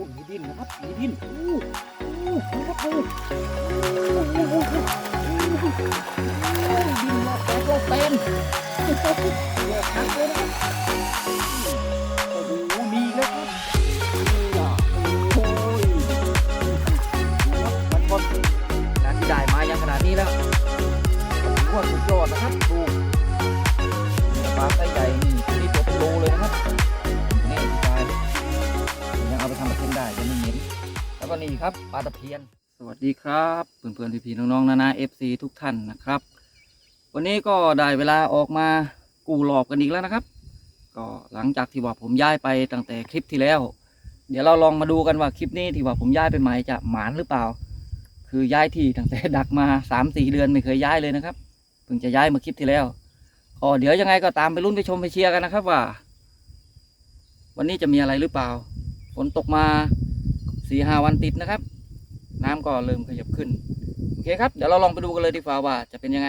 อ้มีดินนะครับมีดินอู้อู้ดูครับดูอู้อู้อู้อู้ดินรอบแตกรอบเต็มหรอบทักเลยนะครับโอ้โหมีแล้วครับโอ้ยดูครับมันก็งาที่ได้มายังขนาดนี้แล้วถือว่าสุดยอดนะครับดู ก็นี่ครับปลาตะเพียน สวัสดีครับเพื่อนๆพี่ๆน้องๆนานาเอฟซีทุกท่านนะครับ วันนี้ก็ได้เวลาออกมากูหลอบกันอีกแล้วนะครับ ก็หลังจากที่ว่าผมย้ายไปตั้งแต่คลิปที่แล้ว เดี๋ยวเราลองมาดูกันว่าคลิปนี้ที่ว่าผมย้ายไปใหม่จะหมานหรือเปล่า คือย้ายที่ตั้งแต่ดักมาสามสี่เดือนไม่เคยย้ายเลยนะครับเพิ่งจะย้ายมาคลิปที่แล้วก็เดี๋ยวยังไงก็ตามไปรุ่นไปชมไปเชียร์กันนะครับว่า วันนี้จะมีอะไรหรือเปล่าฝนตกมา สี่ห้าวันติดนะครับ น้ำก็เริ่มขยับขึ้นโอเคครับเดี๋ยวเราลองไปดูกันเลยดีกว่าว่าจะเป็นยังไง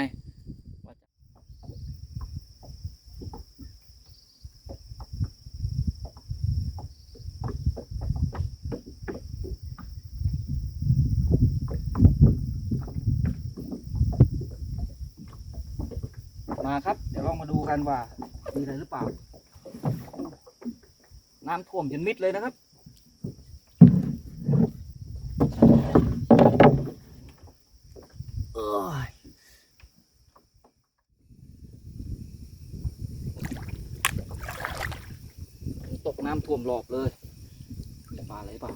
มาครับ เดี๋ยวลองมาดูกันว่ามีอะไรหรือเปล่า น้ำท่วมจนมิดเลยนะครับ เอ้ยตกน้ำท่ว มรอบเลยมีปลาอะไรเปล่า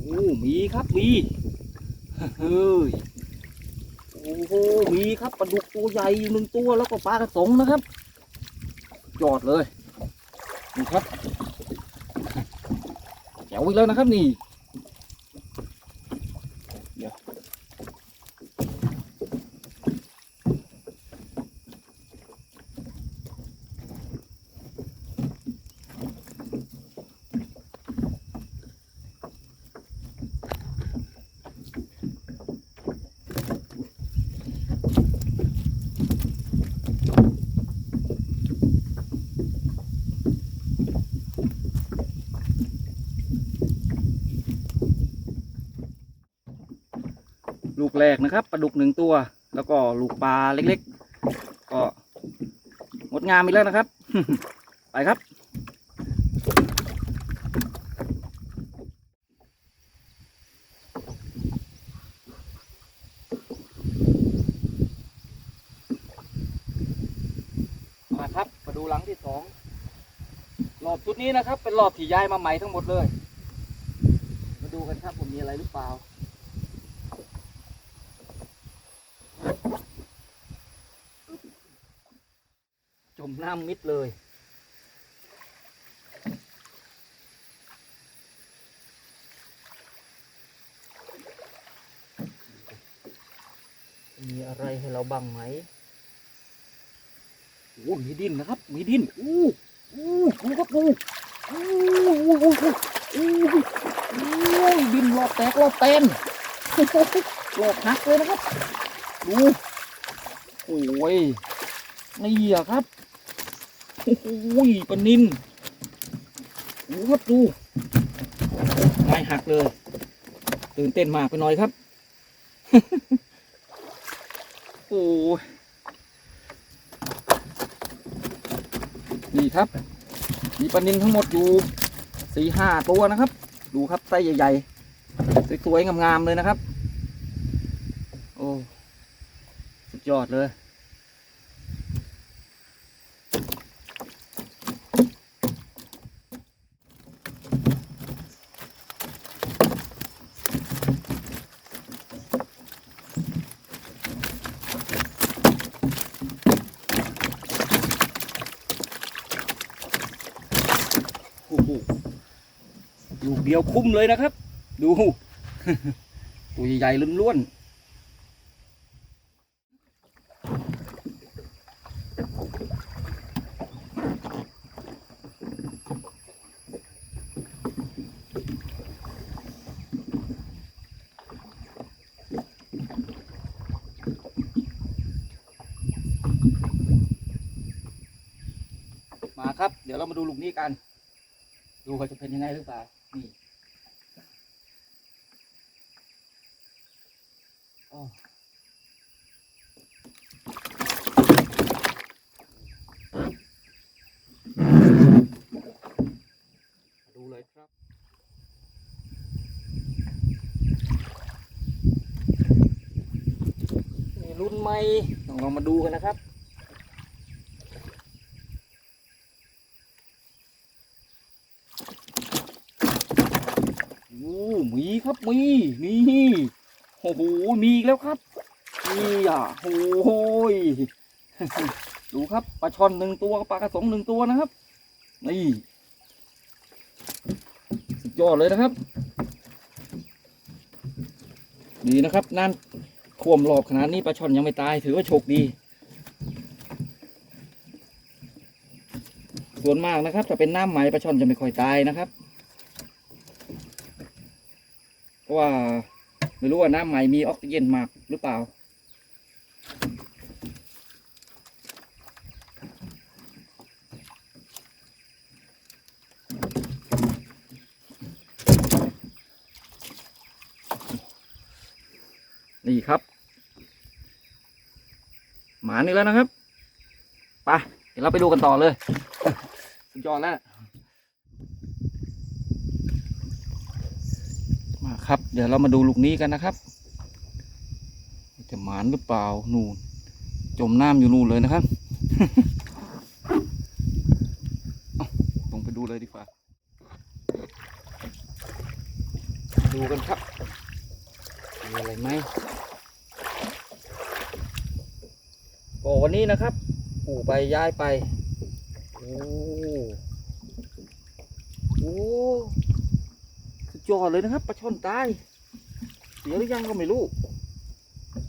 โอ้มีครับมีเฮ้ยโอ้โหมีครับปลาดุกตัวใหญ่อยู่หนึ่งตัวแล้วก็ปลากระสงนะครับ จอดเลยนี่ครับแจ๋วอีกแล้วนะครับนี่เดี๋ยว แรกนะครับปลาดุกหนึ่งตัว แล้วก็ลูกปลาเล็กๆ ก็งดงามอีกแล้วนะครับ ไปครับ มาครับมาดูหลังที่สองรอบชุดนี้นะครับ เป็นรอบที่ย้ายมาใหม่ทั้งหมดเลย มาดูกันครับผมมีอะไรหรือเปล่า มน้ำมิดเลย มีอะไรให้เราบ้างไหมโอ้มีดินนะครับ มีดินอู้อู้ดูครับดูอู้อู้อู้อู้อู้อู้ดินรอบแตกรอบเต็มรอบหักเลยนะครับดูโอ้ยนี่อะครับ โอ้ยปลานินดูครับดูไม่หักเลย ตื่นเต้นมากไปหน่อยครับ โอ้นี่ครับ มีปลานินทั้งหมดอยู่สี่ห้าตัวนะครับ ดูครับไส้ใหญ่ๆ สวยๆ งามๆ เลยนะครับ โอ้ สุดยอดเลย เดียวคุ้มเลยนะครับ ดูตัวใหญ่ๆล้วนมาครับ เดี๋ยวเรามาดูลูกนี้กัน ดูเขาจะเป็นยังไงหรือเปล่า นี่อ้ดูเลยครับนี่รุ่นใหม่ลองมาดูกันนะครับ โอ้มี ครับมีนี่โอ้โหมีอีกแล้วครับนี่อะโอ้โหยดูครับปลาช่อนหนึ่งตัวปลากระสงหนึ่งตัวนะครับ นี่สุดยอดเลยนะครับดีนะครับนั่นท่วมรอบขนาดนี้ปลาช่อนยังไม่ตายถือว่าโชคดี ส่วนมากนะครับถ้าเป็นน้ำไหมปลาช่อนจะไม่ค่อยตายนะครับ เพราะว่าไม่รู้ว่าน้ำใหม่มีออกซิเจนมากหรือเปล่า นี่ครับ หมานี่แล้วนะครับ ไป เดี๋ยวเราไปดูกันต่อเลย สุดยอดแล้ว มา ครับ เดี๋ยวเรามาดูลูกนี้กันนะครับ จะหมานหรือเปล่านู่นจมน้ำอยู่นู่นเลยนะครับเอาลงไปดูเลยดีกว่า ดูกันครับมีอะไรไหมโอ้วันนี้นะครับ ปู่ไปย้ายไป โอ้โหสุด ยอดเลยนะครับปลาช่อนตาย เสียหรือยังก็ไม่รู้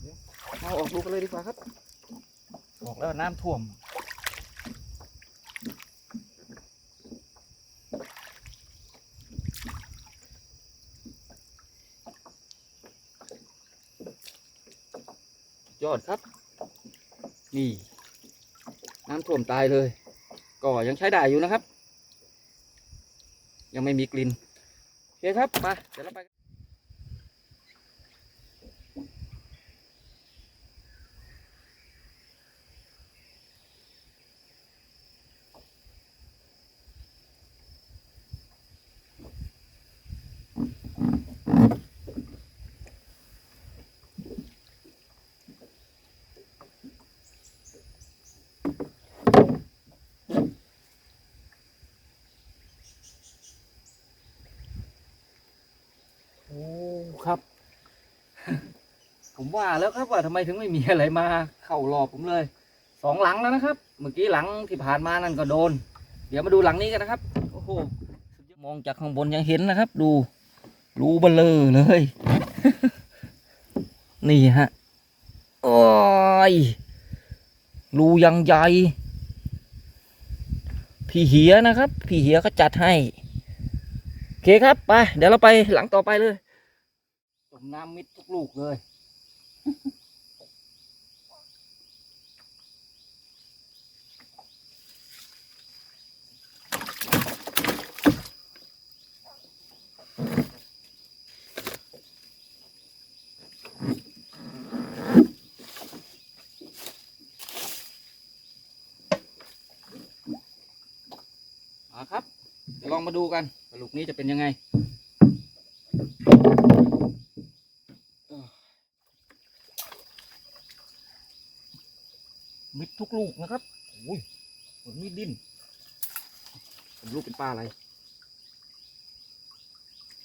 เดี๋ยวเอาออกดูกันเลยดีกว่าครับบอกแล้วน้ำท่วมยอดครับ นี่ น้ำท่วมตายเลย ก็ยังใช้ได้อยู่นะครับ ยังไม่มีกลิ่นโอเคครับ มา เดี๋ยวเราไป ผมว่าแล้วครับว่าทำไมถึงไม่มีอะไรมาเข้ารอบผมเลยสองหลังแล้วนะครับ เมื่อกี้หลังที่ผ่านมานั่นก็โดน เดี๋ยวมาดูหลังนี้กันนะครับโอ้โหมองจากข้างบนยังเห็นนะครับ ดูรูเบลเลอเลย นี่ฮะโอ้ยรูยังใหญ่พี่เหียนะครับ พี่เหียก็จัดให้โอเคครับไปเดี๋ยวเราไปหลังต่อไปเลย มน้ำมิดทุกลูกเลยมาครับเดี๋ยวลองมาดูกันว่าลูกนี้จะเป็นยังไง มิดทุกลูกนะครับโอ้ยเหมือนมีดดิ้นเป็นลูกเป็นปลาอะไร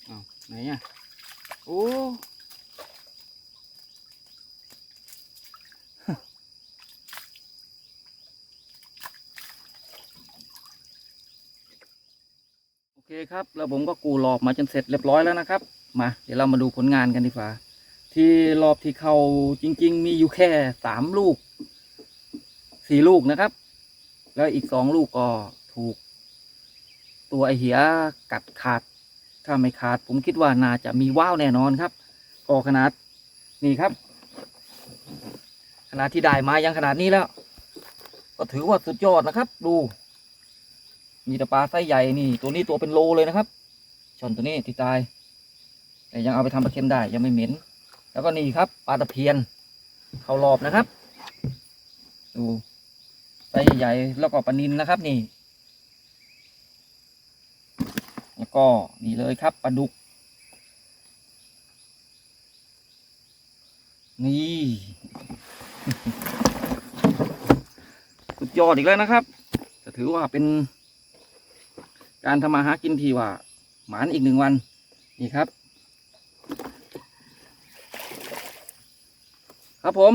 อ้าวไหนอะโอ้โอเคครับแล้วผมก็กูหลอบมาจนเสร็จเรียบร้อยแล้วนะครับ มา เดี๋ยวเรามาดูผลงานกันดีกว่า ที่รอบที่เขาจริง ๆ มีอยู่แค่สามลูก สี่ลูกนะครับ แล้วอีกสองลูกก็ถูก ตัวไอเหียกัดขาด ถ้าไม่ขาดผมคิดว่าน่าจะมีว่าวแน่นอนครับก็ขนาดนี่ครับ ขนาดที่ได้มายังขนาดนี้แล้ว ก็ถือว่าสุดยอดนะครับ ดู มีต่ปลาไซส์ใหญ่นี่ ตัวนี้ตัวเป็นโลเลยนะครับชนตัวนี้ที่ตาย แต่ยังเอาไปทำปลาเค็มได้ยังไม่เหม็น แล้วก็นี่ครับปลาตะเพียน เข้ารอบนะครับ ดู ไซส์ใหญ่แล้วก็ปลานินนะครับนี่ แล้วก็นี่เลยครับปลาดุก นี่สุดยอดอีกแล้วนะครับจะถือว่าเป็น การทำมาหากินที่ว่า หมานอีกหนึ่งวัน นี่ครับ ครับผม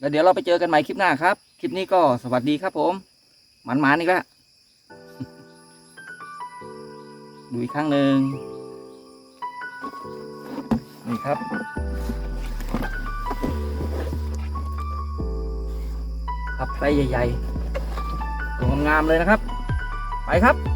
แล้วเดี๋ยวเราไปเจอกันใหม่คลิปหน้าครับ คลิปนี้ก็สวัสดีครับผมหมันหมานอีกแล้วดูอีกครั้งหนึ่งนี่ครับ ครับไซส์ใหญ่ๆงามๆเลยนะครับ ไปครับ